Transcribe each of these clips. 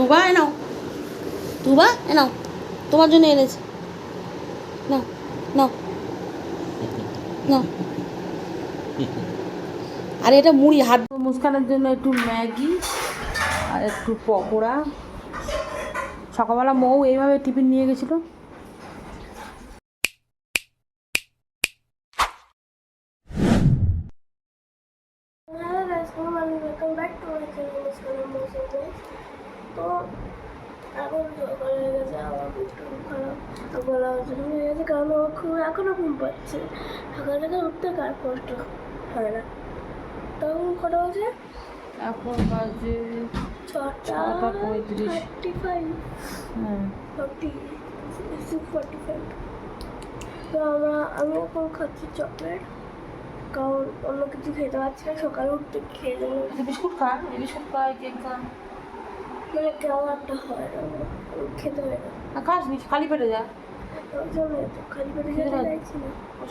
তুবা এ নাও। তুবা এ নাও। তোমার জন্য এনেছি। নাও নাও নাও। আর এটা মুড়ি হাত মুস্কানের জন্য একটু ম্যাগি আর একটু পকোড়া। সকালবেলা মৌ এইভাবে টিফিন নিয়ে গেছিল। এখন সকাল হয়ে গেছে আমার একটু খারাপ গলা হয়ে গেছে কারণ আমার খুব এখনও ঘুম পাচ্ছে সকাল থেকে উঠতে কার কষ্ট হয় না তখন কটা বাজে এখন বাজে ছটা ছটা পঁয়ত্রিশ। থার্টি ফাইভ হ্যাঁ। ফর্টি সিক্স ফর্টি ফাইভ তো আমরা আমি এখন খাচ্ছি চকলেট কারণ অন্য কিছু খেতে পারছি না সকালে উঠতে খেয়ে দেবো বিস্কুট খা বিস্কুট খা কেক খা। মানে কেমন একটা হয় না খেতে হয় না। আর খাস নি খালি পেটে যা। খালি পেটে না।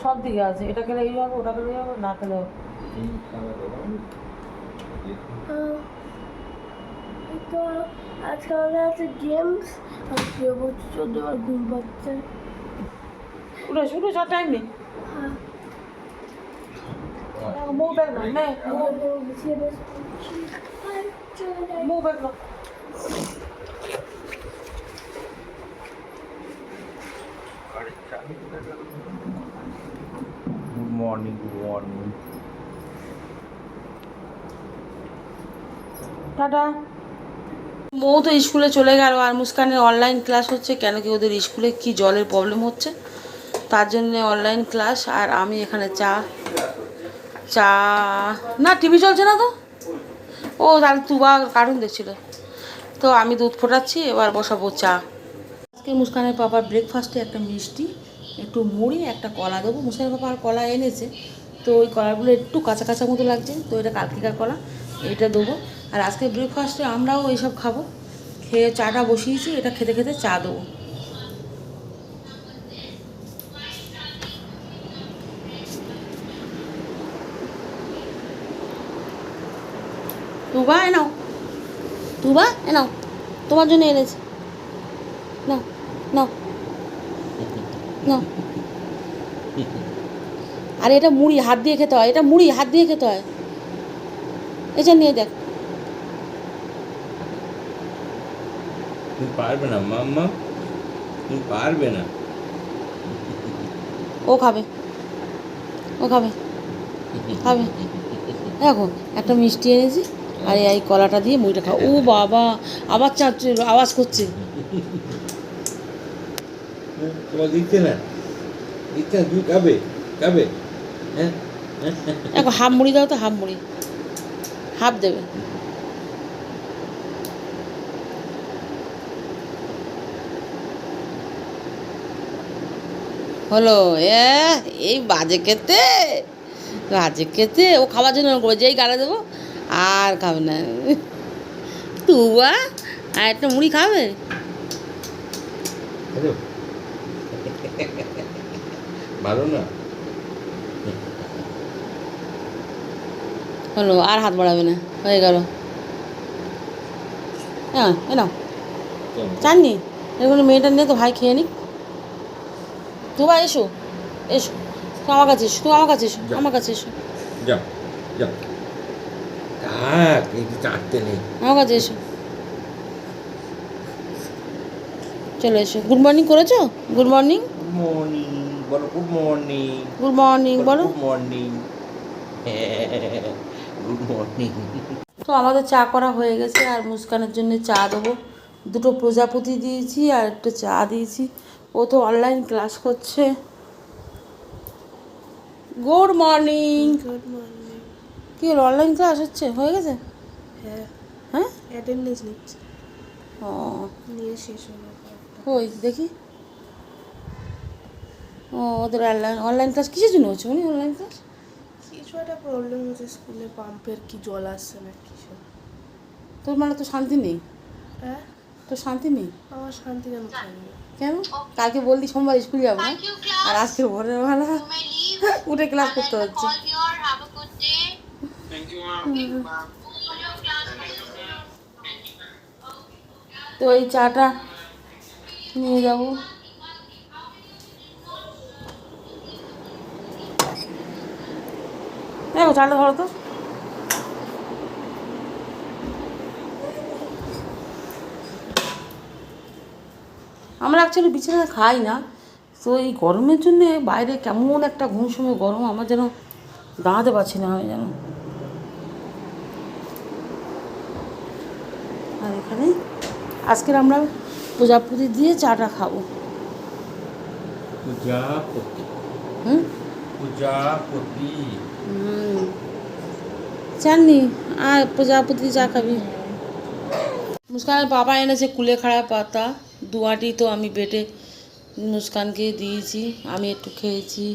সব দিকে আছে এটা খেলে এই হবে ওটা খেলে হবে না খেলে হবে। তো আজকে আমাদের আছে গেমস আর শুয়ে পড়ছি চোদ্দ ঘুম পাচ্ছে। উঠে উঠে সব টাইম নেই। হ্যাঁ। মুখ ব্যাগ না নে good morning good morning tata. Mou তো স্কুলে চলে গেল, আর মুস্কানের অনলাইন ক্লাস হচ্ছে কেন কি ওদের স্কুলে কি জলের প্রবলেম হচ্ছে? তার জন্য অনলাইন ক্লাস আর আমি এখানে চা চা, না টিভি চলছে না তো? ও তাহলে তুবা কারণ দেখছিল তো আমি দুধ ফোটাচ্ছি, এবার বসাবো চা। আজকে মুস্কানের পাপার ব্রেকফাস্টে একটা মিষ্টি, একটু মুড়ি, একটা কলা দেবো। মুস্কানের পাপা আর কলা এনেছে, তো ওই কলাগুলো একটু কাঁচা কাঁচা মতো লাগছে, তো এটা কালকিকার কলা, এটা দেবো। আর আজকে ব্রেকফাস্টে আমরাও এইসব খাব। খেয়ে চাটা বসিয়েছি, এটা খেতে খেতে চা দেবো। তুবা এ নাও। তুবা এ নাও। তোমার জন্য এনেছি। নাও নাও নাও। আর এটা মুড়ি হাত দিয়ে খেতে হয়। এটা মুড়ি হাত দিয়ে খেতে হয়। এটা নিয়ে দেখ। পারবে না মাম্মা। তুমি পারবে না। ও খাবে। ও খাবে। খাবে। দেখো একটা মিষ্টি এনেছি। আর এই কলাটা দিয়ে মুড়িটা খাও। ও বাবা আবার চাচ্ছে আওয়াজ করছে। দিচ্ছে না? দিচ্ছে না তুমি খাবে খাবে। হ্যাঁ? দেখো হাফ মুড়ি দাও তো হাফ মুড়ি। হাফ দেবে। হলো এ এই বাজে খেতে। বাজে খেতে ও খাওয়ার জন্য যেই গালে দেবো আর খাবে না। তুবা আর একটা মুড়ি খাবে? ভালো না? হলো আর হাত বাড়াবে না। হয়ে গেল। হ্যাঁ এ নাও। চাননি? এরকম মেয়েটা নিয়ে তো ভাই খেয়ে নিক তুবা এসো। এসো। আমার কাছে এসো তুমি আমার কাছে এসো আমার কাছে এসো। যাও যাও থাক এই চাটতে নেই। আমার কাছে এসো। চলে এসো। গুড মর্নিং করেছ? গুড মর্নিং গুড মর্নিং বলো গুড মর্নিং গুড মর্নিং বলো গুড মর্নিং গুড মর্নিং তো আমাদের চা করা হয়ে গেছে আর মুস্কানের জন্য চা দেবো। দুটো প্রজাপতি দিয়েছি আর একটা চা দিয়েছি। ও তো অনলাইন ক্লাস করছে। গুড মর্নিং গুড মর্নিং কি হলো? অনলাইন ক্লাস হচ্ছে? হয়ে গেছে? হ্যাঁ। হ্যাঁ? অ্যাটেন্ডেন্স নিচ্ছে। ও। নিয়ে শেষ হলো ওই দেখি। ও ওদের অনলাইন অনলাইন ক্লাস কিসের জন্য হচ্ছে উনি অনলাইন ক্লাস কিছু একটা প্রবলেম হচ্ছে স্কুলে পাম্পের কি জল আসছে না কিছু তোর মানে তো শান্তি নেই? হ্যাঁ? তোর শান্তি নেই? আমার শান্তি কেন কেন? কালকে বললি সোমবার স্কুল যাব আর আজকে ভোরবেলা উঠে ক্লাস করতে হচ্ছে। তো এই চাটা নিয়ে যাব। দেখো চাটা ধরো তো। আমরা অ্যাকচুয়ালি বিছানায় খাই না। তো এই গরমের জন্য বাইরে কেমন একটা ঘুম সময় গরম, আমার যেন দাঁড়াতে পারছি না আমি যেন। এখানে। আজকের আমরা প্রজাপতি দিয়ে চাটা খাব। প্রজাপতি হুম? প্রজাপতি হুম। জানি আর প্রজাপতি চা খাবি। মুস্কানের বাবা এনেছে কুলেখাড়া পাতা। দুয়াটি তো আমি বেটে মুস্কানকে দিয়েছি আমি একটু খেয়েছি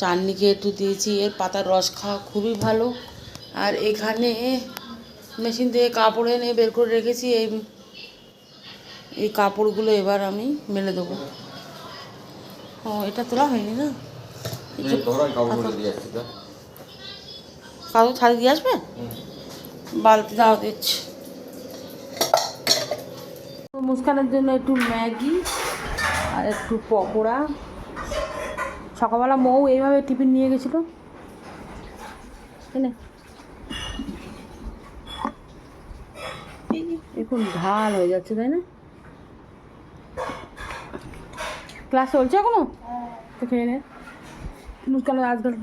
চাননিকে একটু দিয়েছি। এর পাতার রস খাওয়া খুবই ভালো। আর এখানে মেশিন থেকে কাপড় এনে বের করে রেখেছি এই এই কাপড়গুলো এবার আমি মেলে দেবো। ও এটা তোলা হয়নি না? কাদু কাগজ ছাড়ি দিয়ে আসবে? বালতি দাও দিচ্ছি। মুস্কানের জন্য একটু ম্যাগি আর একটু পকোড়া। সকালবেলা মৌ এইভাবে টিফিন নিয়ে গেছিল। এনে এখন ঢাল হয়ে যাচ্ছে তাই না? ক্লাস চলছে এখনও? তো খেয়ে নে। মুস্কানের আজকাল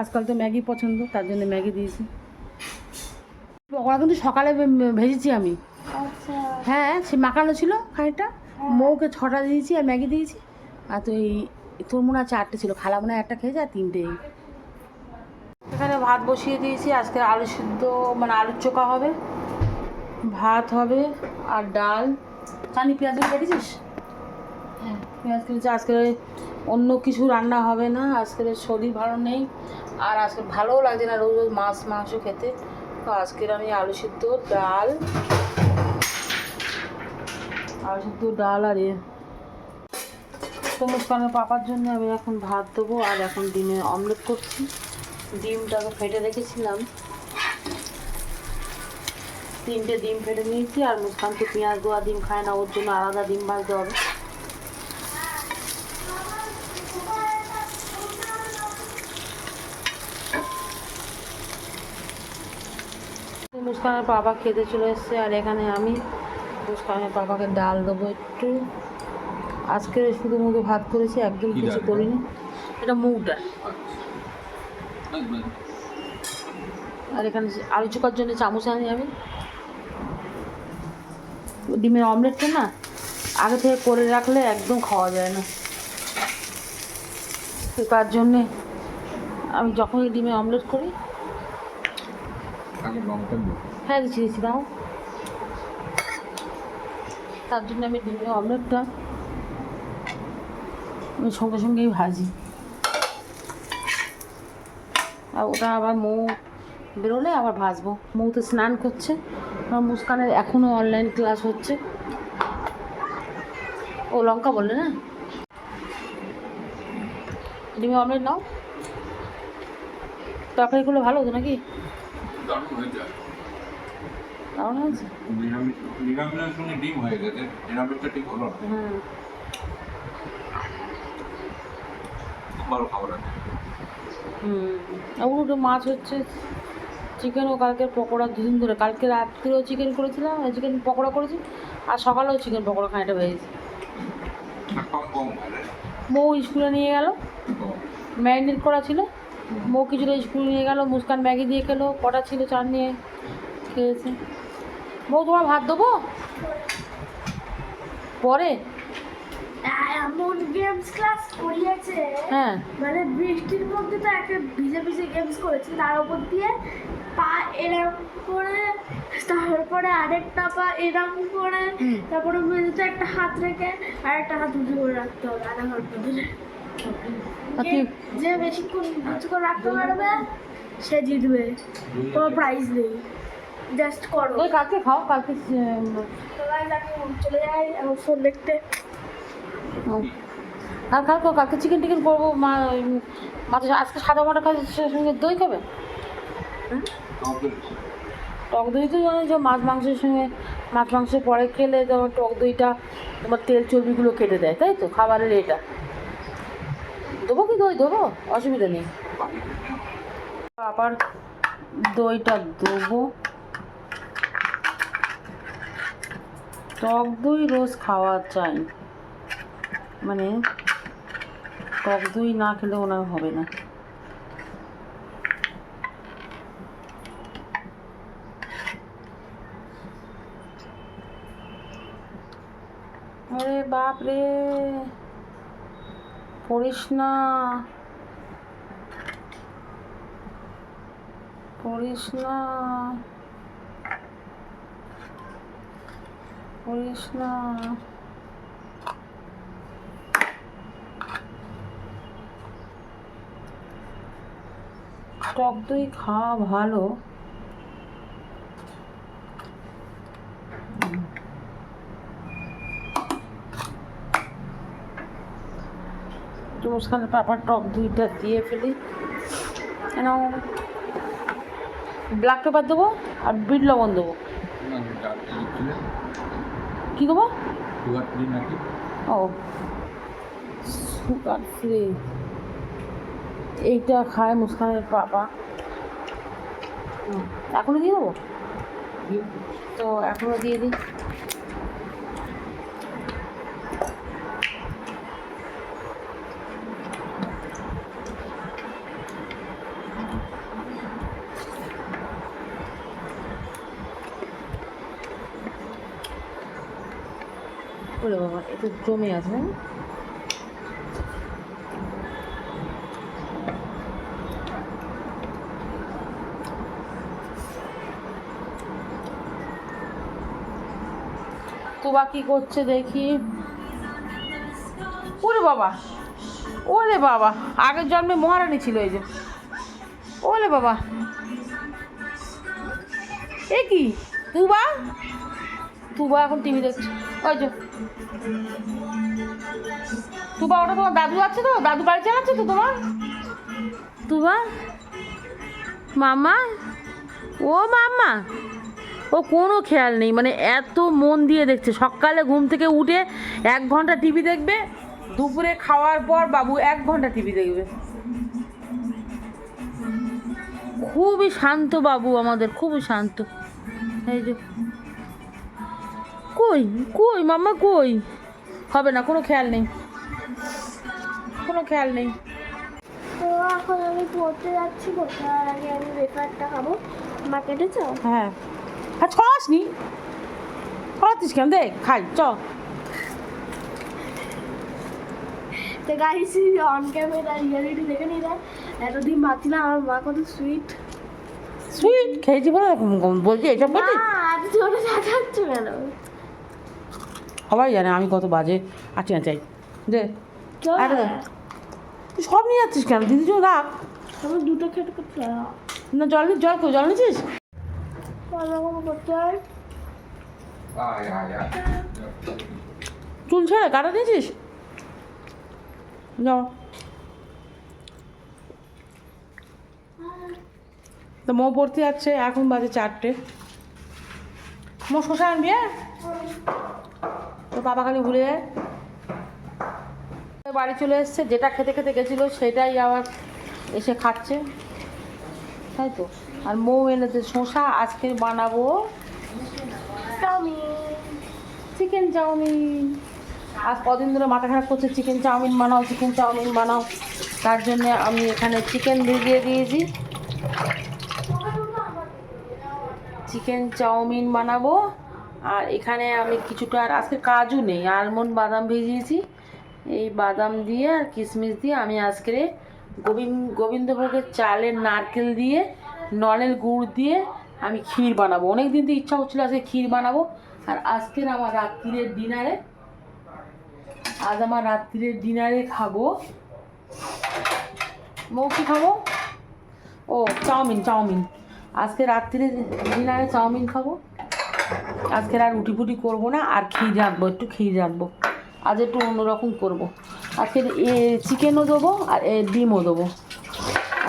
আজকাল তো ম্যাগি পছন্দ তার জন্য ম্যাগি দিয়েছি। পকোড়া কিন্তু সকালে ভেজেছি আমি। আচ্ছা। হ্যাঁ সে মাখানো ছিল খানিকটা। মৌকে ছটা দিয়েছি আর ম্যাগি দিয়েছি। আর তো এই তোর মনে হয় চারটে ছিল খালা মনে হয় একটা খেয়েছে আর তিনটে। এখানে ভাত বসিয়ে দিয়েছি আজকে আলু সিদ্ধ মানে আলুর চোখা হবে। ভাত হবে আর ডাল। চানি পেঁয়াজ কেটেছিস? হ্যাঁ। পেঁয়াজ কেটেছি। আজকে অন্য কিছু রান্না হবে না। আজকে শরীর ভালো নেই। আর আজকে ভালোও লাগছে না রোজ রোজ মাছ মাংস খেতে। তো আজকের আমি আলু সিদ্ধ ডাল। আলু সিদ্ধ ডাল আর এ। তো মুস্কানের পাপার জন্য আমি এখন ভাত দেবো। আর এখন ডিমের অমলেট করছি। ডিমটাকে ফেটে রেখেছিলাম। তিনটে ডিম ফেটে নিয়েছি আর মুস্কানকে পেঁয়াজ দেওয়া ডিম খায় না ওর জন্য আলাদা ডিম ভাজতে হবে। মুস্কানের বাবা খেতে চলে এসছে আর এখানে আমি মুস্কানের বাবাকে ডাল দেবো একটু। আজকে শুধু মুধু ভাত করেছি একদম কিছু? করিনি। এটা মুগ ডাল। আর এখানে আলু চোখার জন্য চামচ আনি আমি। ডিমের অমলেটটা না আগে থেকে করে রাখলে একদম খাওয়া যায় না। তো তার জন্যে আমি যখনই ডিমের অমলেট করি হ্যাঁ দিচ্ছি দিচ্ছি দাও। তার জন্য আমি ডিমের অমলেটটা আমি সঙ্গে সঙ্গেই ভাজি। আর ওটা আবার মৌ বেরোলে আবার ভাজবো। মৌ তো স্নান করছে। মুস্কানের এখনও অনলাইন ক্লাস হচ্ছে। ও লঙ্কা বললে না? ডিমের অমলেট নাও। তরকারিগুলো ভালো তো নাকি? দারুণ যায় দারুণ হয়েছে নিরামিষের সঙ্গে ডিম হয়ে গেছে নিরামিষটা ঠিক হলো না। হুম। ভালো খাবার আছে হুম। ওগুলো মাছ হচ্ছে। চিকেনও কালকে পকোড়া দুদিন ধরে। কালকে রাত্রেও চিকেন করেছিলাম চিকেন পকোড়া করেছি আর সকালেও চিকেন পকোড়া খানিটা ভেজেছি। মৌ স্কুলে নিয়ে গেল ম্যারিনেট করা ছিল। মৌ কিছুটা স্কুলে নিয়ে গেল মুস্কান ম্যাগি দিয়ে খেলো কটা ছিল চার নিয়ে খেয়েছে। মৌ তোমার ভাত দেবো? পরে? এমন গেমস ক্লাস করিয়েছে। হ্যাঁ। মানে বৃষ্টির মধ্যে তো একটা ভিজে ভিজে গেমস করেছে তার উপর দিয়ে পা এরম করে তারপরে আরেকটা পা এরম করে তারপরে মেঝেতে একটা হাত রেখে আর একটা হাত উঁচু করে রাখতে হবে আধা ঘণ্টা ধরে। যে- বেশিক্ষণ উঁচু করে রাখতে পারবে সে জিতবে। কোনো প্রাইজ নেই। জাস্ট করো। ওই কালকে খাও কালকে চলে এখন ফোন দেখতে। আর কালকে কালকে চিকেন টিকেন করব মা মাছ আজকে সাদা মাটা খাবে সঙ্গে দই খাবে? টক দই তো জানো যে মাছ মাংসের সঙ্গে মাছ মাংস পরে খেলে তোমার টক দইটা তোমার তেল চর্বিগুলো কেটে দেয় তাই তো? খাবারের এটা। দেবো কি দই? দেবো? অসুবিধা নেই। আবার দইটা দেবো। টক দই রোজ খাওয়া চাই মানে টক দই না খেলে ওনার হবে না। বাপ রে পড়িস না। পড়িস না। পড়িস না। টক দই খাওয়া ভালো। মুসকানে পাপার টক দইটা দিয়ে ফেলি। কেন? ব্ল্যাক পেপার দেবো আর বিট লবণ দেবো। কী দেবো? ও সুগার ফ্রি এইটা খায় মুসকানের পাপা। হুম, এখনই দিয়ে দেবো? তো এখনও দিয়ে দিই। বাবা একটু জমে আছে। তুবা কি করছে দেখি। ওরে বাবা ওরে বাবা, আগের জন্মে মহারানী ছিল এই যে। ওরে বাবা। এ কি? তুবা? তুবা এখন টিভি দেখছে। ওই যে। তুবা, ওটা তোমার দাদু আছে তো? দাদু গাড়ি চালাচ্ছে তো তোমার? তুবা? মামা? ও মামা। ও কোনো খেয়াল নেই মানে এত মন দিয়ে দেখছে। সকালে ঘুম থেকে উঠে এক ঘণ্টা টিভি দেখবে দুপুরে খাওয়ার পর বাবু এক ঘণ্টা টিভি দেখবে। খুবই শান্ত বাবু আমাদের খুবই শান্ত। এই যে। কই কই মাম্মা কই? হবে না কোনো খেয়াল নেই। কোনো খেয়াল নেই। তো এখন আমি পড়তে যাচ্ছি তো তার আগে আমি বেফারটা খাব। মা কেটেছ? হ্যাঁ। হ্যাঁ ছড়াস নি? ছড়াচ্ছিস কেন? দেখ খাই চ। তো গাইস অন ক্যামেরা রিয়ালিটি দেখে দেখ এতদিন ভাবছিলাম আমার মা কত সুইট সুইট খেয়েছি বলে বলছি না বলছি জোরে দেখাচ্ছ কেন? সবাই জানে আমি কত বাজে। আছি না চাই দে। কেউ তুই সব নিয়ে যাচ্ছিস কেন? দিদি রাখ দুটো খেতে না জল নি জল জল নিচ্ছিস অন্যরকম করতে হয় আয় আয় আয় চুল ছেড়ে কাটা নিয়েছিস যাও। তো মো পড়তে যাচ্ছে, এখন বাজে চারটে। মো শশা আনবি হ্যাঁ? তো বাবা খালি ভুলে যায়। বাড়ি চলে এসছে, যেটা খেতে খেতে গেছিল, সেটাই আবার এসে খাচ্ছে। তাই তো। আর মৌ এনেছে শশা আজকে বানাবো চাউমিন, চিকেন চাউমিন। আজ কদিন ধরে মাথা খারাপ করছে, চিকেন চাউমিন বানাও, চিকেন চাউমিন বানাও। তার জন্য আমি এখানে চিকেন ভিজিয়ে দিয়েছি। চিকেন চাউমিন বানাবো। আর এখানে আমি কিছুটা, আর আজকে কাজু নেই, আলমন্ড বাদাম ভিজিয়েছি। এই বাদাম দিয়ে আর কিশমিশ দিয়ে আমি আজকে গোবিন্দ, গোবিন্দভোগের চালের নারকেল দিয়ে নলের গুড় দিয়ে আমি ক্ষীর বানাবো। অনেক দিন তো ইচ্ছা হচ্ছিল আজকে ক্ষীর বানাবো। আর আজকের আমার রাত্রিরের ডিনারে, আজ আমার রাত্রিরের ডিনারে খাব। মৌ কি খাব? ও, চাউমিন চাউমিন। আজকে রাত্রিরে ডিনারে চাউমিন খাব। আজকের আর রুটি ফুটি করব না, আর ক্ষীর রাখব একটু ক্ষীর রাখব আজ একটু অন্যরকম করব। আজকে এ চিকেনও দেবো, আর এ ডিমও দেবো।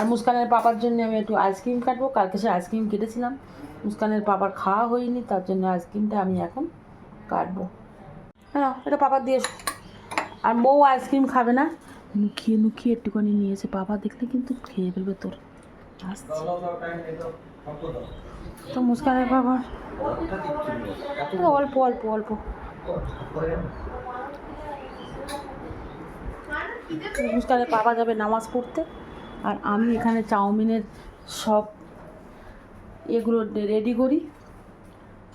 আর মুস্কানের পাপার জন্য আমি একটু আইসক্রিম কাটবো। কালকে সে আইসক্রিম কেটেছিলাম। মুস্কানের পাপার খাওয়া হয়নি, তার জন্য আইসক্রিমটা আমি এখন কাটবো। হ্যাঁ এটা পাপার দিয়ে আর বউ আইসক্রিম খাবে না। লুকিয়ে লুকিয়ে একটুখানি নিয়েছে পাপা দেখলে কিন্তু খেয়ে ফেলবে তোর। তো মুস্কানের বাবা অল্প অল্প অল্প। মুস্কানের বাবা যাবে নামাজ পড়তে। আর আমি এখানে চাউমিনের সব এগুলো রেডি করি।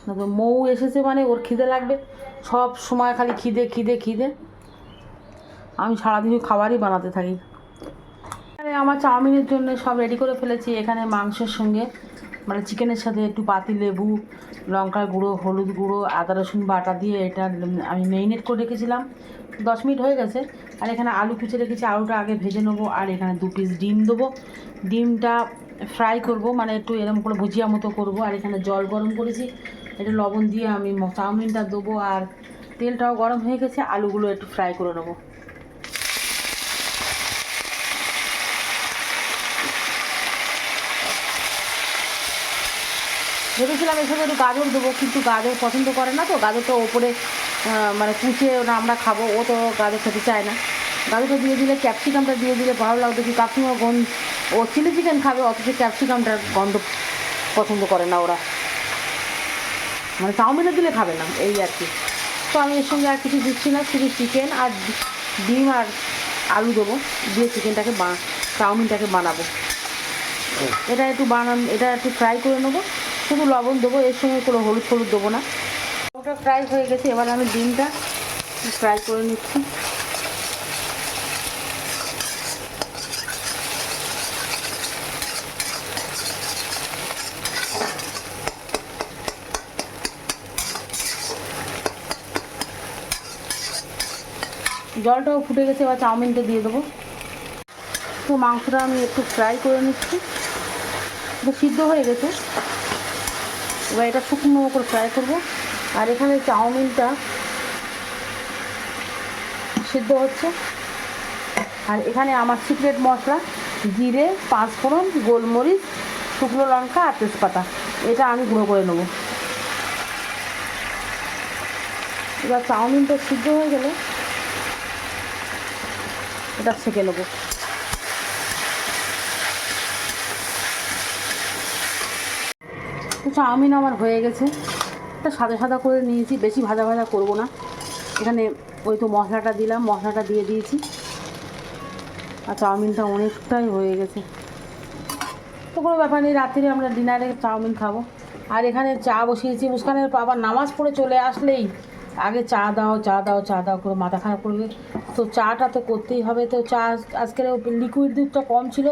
তারপর মৌ এসেছে মানে ওর খিদে লাগবে। সব সময় খালি খিদে খিদে খিদে। আমি সারাদিন খাবারই বানাতে থাকি। আমার চাউমিনের জন্য সব রেডি করে ফেলেছি। এখানে মাংসের সঙ্গে মানে চিকেনের সাথে একটু পাতি লেবু, লঙ্কার গুঁড়ো, হলুদ গুঁড়ো, আদা রসুন বাটা দিয়ে এটা আমি মেরিনেট করে রেখেছিলাম। দশ মিনিট হয়ে গেছে। আর এখানে আলু কুচে রেখেছি, আলুটা আগে ভেজে নেব, আর এখানে দু পিস ডিম দেবো। ডিমটা ফ্রাই করব মানে একটু এরকম করে ভুজিয়া মতো করব। আর এখানে জল গরম করেছি, একটু লবণ দিয়ে আমি চাউমিনটা দেবো, আর তেলটাও গরম হয়ে গেছে, আলুগুলো একটু ফ্রাই করে নেব। ভেবেছিলাম এসব একটু গাজর দেবো, কিন্তু গাজর পছন্দ করে না তো, গাজরটা ওপরে মানে কুচে ওটা আমরা খাব ও তো গাজর খেতে চায় না। গাজরটা দিয়ে দিলে ক্যাপসিকামটা দিয়ে দিলে ভালো লাগতো কি ক্যাপসিকাম গন্ধ ও চিলি চিকেন খাবে অথচ ক্যাপসিকামটার গন্ধ পছন্দ করে না ওরা। মানে চাউমিনে দিলে খাবে না এই আর কি। তো আমি এর সঙ্গে আর কিছু দিচ্ছি না শুধু চিকেন আর ডিম আর আলু দেবো দিয়ে চিকেনটাকে বা চাউমিনটাকে বানাবো। এটা একটু বানান এটা একটু ফ্রাই করে নেব শুধু লবণ দেবো এর সঙ্গে কোনো হলুদ হলুদ দেবো না। ওটা ফ্রাই হয়ে গেছে, এবার আমি ডিমটা ফ্রাই করে নিচ্ছি। জলটাও ফুটে গেছে, এবার চাউমিনটা দিয়ে দেবো। তো মাংসটা আমি একটু ফ্রাই করে নিচ্ছি। সিদ্ধ হয়ে গেছে। এবার এটা শুকনো করে ফ্রাই করব। আর এখানে চাউমিনটা সিদ্ধ হচ্ছে। আর এখানে আমার সিক্রেট মশলা, জিরে, পাঁচফোড়ন, গোলমরিচ, শুকনো লঙ্কা আর তেজপাতা। এটা আমি গুঁড়ো করে নেব। এবার চাউমিনটা সিদ্ধ হয়ে গেলে এটা সেঁকে নেব। তো চাউমিন আমার হয়ে গেছে। এটা সাদা সাদা করে নিয়েছি, বেশি ভাজা ভাজা করব না। এখানে ওই তো মশলাটা দিলাম, মশলাটা দিয়ে দিয়েছি। আর চাউমিনটা অনেকটাই হয়ে গেছে। তো কোনো ব্যাপার নেই, রাত্রিরে আমরা ডিনারে চাউমিন খাব। আর এখানে চা বসিয়েছি, মুস্কানের আবার নামাজ পড়ে চলে আসলেই আগে চা দাও চা দাও চা দাও করে মাথা খারাপ করবে তো চাটা তো করতেই হবে, তো চা আজকের লিকুইড দুধটা কম ছিল,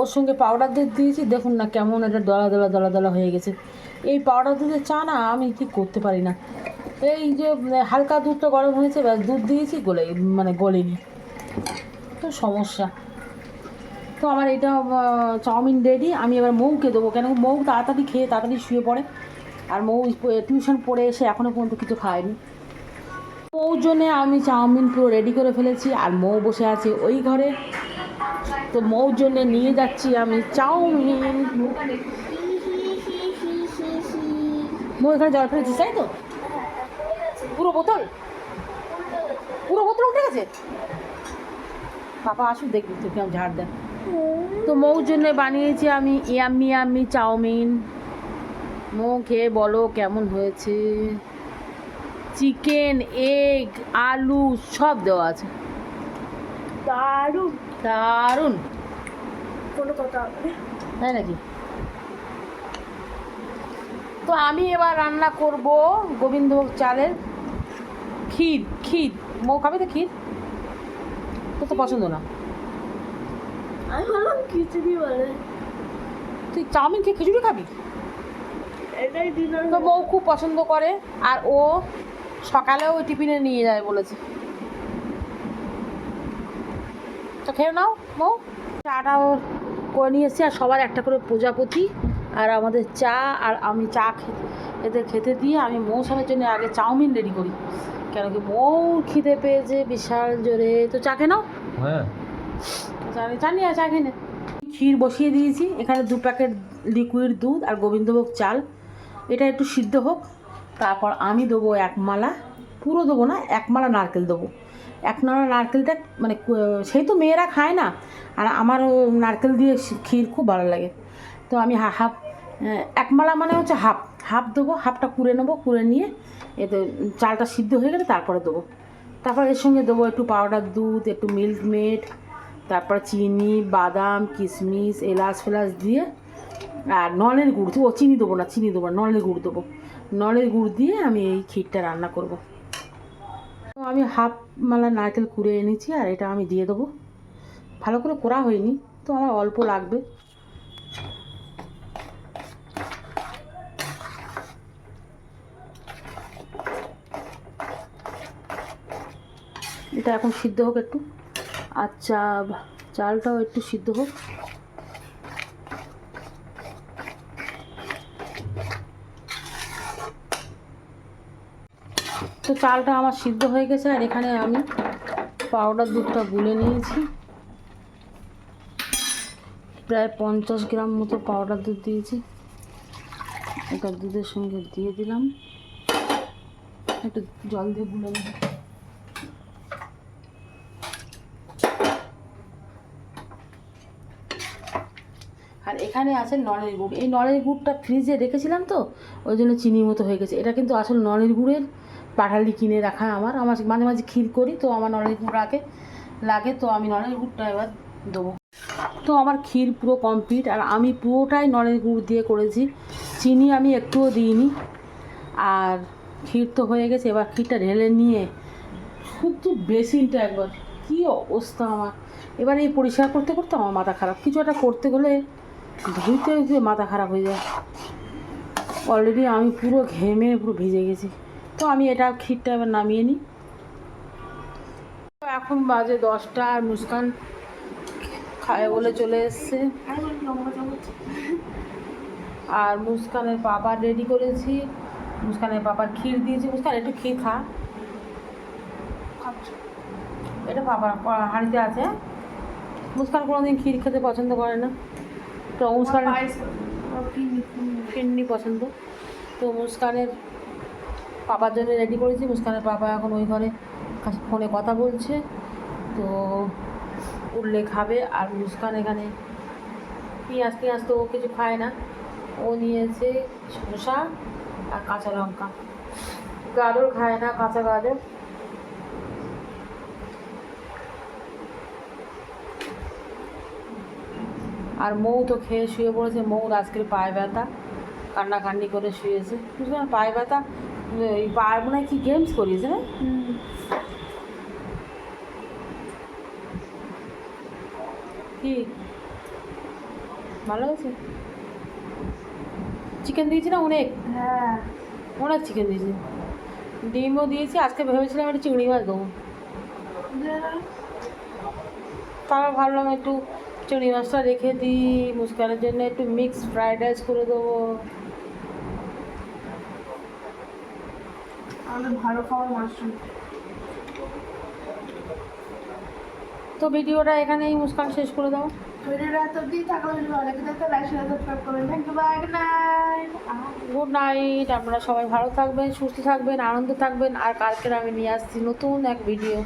ওর সঙ্গে পাউডার দুধ দিয়েছি, দেখুন না কেমন এটা দলা দলা দলা দলা হয়ে গেছে। এই পাউডার দুধের চা না আমি ঠিক করতে পারি না। এই যে হালকা দুধটা গরম হয়েছে, ব্যাস দুধ দিয়েছি, গলে মানে গলেনি। তো সমস্যা। তো আমার এটা চাউমিন রেডি আমি এবার মৌকে দেবো। কেন মৌ তাড়াতাড়ি খেয়ে তাড়াতাড়ি শুয়ে পড়ে। আর মৌ টিউশন পড়ে এসে এখনও পর্যন্ত কিছু খায়নি। মৌর জন্যে আমি চাউমিন পুরো রেডি করে ফেলেছি, আর মৌ বসে আছে ওই ঘরে। তো মৌর জন্যে নিয়ে যাচ্ছি আমি চাউমিন। মৌ এখানে জল ফেলেছিস তাই তো? পুরো বোতল? পুরো বোতল উঠে গেছে? বাবা আসুন দেখবি তুই কেমন ঝাড় দেন তো মৌর জন্য বানিয়েছি আমি ইয়াম্মি ইয়াম্মি চাউমিন। মৌ খেয়ে বলো কেমন হয়েছে? চিকেন এগ আলু সব দেওয়া আছে। দারুণ। দারুণ। কোনো কথা। তাই নাকি? তো আমি এবার রান্না করব গোবিন্দভোগ চালের ক্ষীর ক্ষীর। মৌ খাবে তো ক্ষীর? তোর তো পছন্দ না। আমি বললাম খিচুড়ি বলে। তুই চাউমিন খেয়ে খিচুড়ি খাবি? এটাই ডিনার তো বউ খুব পছন্দ করে আর ও সকালেও ওই টিফিনে নিয়ে যায় বলেছে। তো খেয়ে নাও বউ চাটাও করে নিয়ে এসেছি আর সবার একটা করে প্রজাপতি। আর আমাদের চা আর আমি চা খেতে এদের খেতে দিয়ে আমি মৌসুমের জন্য আগে চাউমিন রেডি করি। কেন কি মৌ খিদে পেয়েছে বিশাল জোরে। তো চা খেয়ে নাও। হ্যাঁ। চা- নিয়ে চা খেয়ে নে। ক্ষীর বসিয়ে দিয়েছি। এখানে দু প্যাকেট লিকুইড দুধ আর গোবিন্দভোগ চাল। এটা একটু সিদ্ধ হোক। তারপর আমি দেবো এক মালা পুরো দেবো না এক মালা নারকেল দেবো। এক মালা নারকেলটা মানে সেই তো মেয়েরা খায় না। আর আমারও নারকেল দিয়ে ক্ষীর খুব ভালো লাগে। তো আমি হাফ আহ, এক মালা মানে হচ্ছে হাফ হাফ দেবো হাফটা কুড়ে নেব কুড়ে নিয়ে এতে চালটা সিদ্ধ হয়ে গেলে তারপরে দেবো। তারপর এর সঙ্গে দেবো একটু পাউডার দুধ একটু মিল্ক মেড তারপর চিনি বাদাম কিশমিশ এলাচ ফেলাচ দিয়ে আর নলের গুড় ও চিনি দেবো না চিনি দেবো না নলের গুড় দেবো। নলের গুড় দিয়ে আমি এই ক্ষীরটা রান্না করব। তো আমি হাফ মালা নারকেল কুড়ে এনেছি আর এটা আমি দিয়ে দেবো। ভালো করে করা হয়নি তো আমার অল্প লাগবে। এটা এখন সিদ্ধ হোক একটু। আচ্ছা চালটাও একটু সিদ্ধ হোক। তো চালটা আমার সিদ্ধ হয়ে গেছে, আর এখানে আমি পাউডার দুধটা গুলে নিয়েছি। প্রায় পঞ্চাশ গ্রাম মতো পাউডার দুধ দিয়েছি। এটা দুধের সঙ্গে দিয়ে দিলাম। একটু জল দিয়ে গুলে নেব আর এখানে আছে নলের গুড়। এই নলের গুড়টা ফ্রিজে রেখেছিলাম তো, ওই জন্য চিনির মতো হয়ে গেছে। এটা কিন্তু আসল নলের গুড়ের পাটালি কিনে রাখা আমার। আমার মাঝে মাঝে ক্ষীর করি, তো আমার নলের গুড় রাখে লাগে, তো আমি নলের গুড়টা এবার দেবো। তো আমার ক্ষীর পুরো কমপ্লিট আর আমি পুরোটাই নলের গুড় দিয়ে করেছি। চিনি আমি একটুও দিইনি। আর ক্ষীর তো হয়ে গেছে, এবার ক্ষীরটা ঢেলে নিয়ে, খুব শুধু বেসিনটা একবার। কী অবস্থা আমার। এবার এই পরিষ্কার করতে করতে আমার মাথা খারাপ। কিছু একটা করতে গেলে ধুইতে ধুয়ে মাথা খারাপ হয়ে যায়। অলরেডি আমি পুরো ঘেমে পুরো ভিজে গেছি। তো আমি এটা ক্ষীরটা এবার নামিয়ে নিই। এখন বাজে দশটা আর মুস্কান খায় বলে চলে এসছে। আর মুস্কানের পাপা রেডি করেছি। মুস্কানের পাপার ক্ষীর দিয়েছি। মুস্কান, একটু ক্ষীর খা। এটা পা- হাঁড়িতে আছে? মুস্কান কোনোদিন ক্ষীর খেতে পছন্দ করে না। তো মুস্কান ফিরনি পছন্দ। তো মুস্কানের পাপার জন্য রেডি করেছি। মুস্কানের পাপা এখন ওই ঘরে ফোনে কথা বলছে। তো উঠলে খাবে আর মুস্কান এখানে পেঁয়াজ পেঁয়াজ তো ও কিছু খায় না। ও নিয়েছে শসা আর কাঁচা লঙ্কা। গাজর খায় না কাঁচা গাজর। আর মৌ তো খেয়ে শুয়ে পড়েছে। মৌ আজকের পায়ে ব্যথা কান্নাকান্নি করে শুয়েছে। বুঝলি না পায়ে ব্যথা এই পায়ে মনে হয় কি গেমস করিয়েছে না কি? ভালো আছে চিকেন দিয়েছি না অনেক? হ্যাঁ। অনেক চিকেন দিয়েছি। ডিমও দিয়েছি আজকে ভেবেছিলাম একটা চিংড়ি মাছ দেবো। তারপর ভাবলাম একটু চিংড়ি মাছটা রেখে দিই মুস্কানের জন্য একটু মিক্স ফ্রাইড রাইস করে দেবো। আমাদের ভালো খাওয়ার মাশরুম। তো ভিডিওটা এখানেই মুস্কান শেষ করে দাও। ভিডিওটা এত অব্দি থাকলে ভালো লাগে তাহলে লাইক শেয়ার সাবস্ক্রাইব করবেন। Thank you bye good night good night আপনারা সবাই ভালো থাকবেন সুস্থ থাকবেন আনন্দ থাকবেন আর কালকের আমি নিয়ে আসছি নতুন এক ভিডিও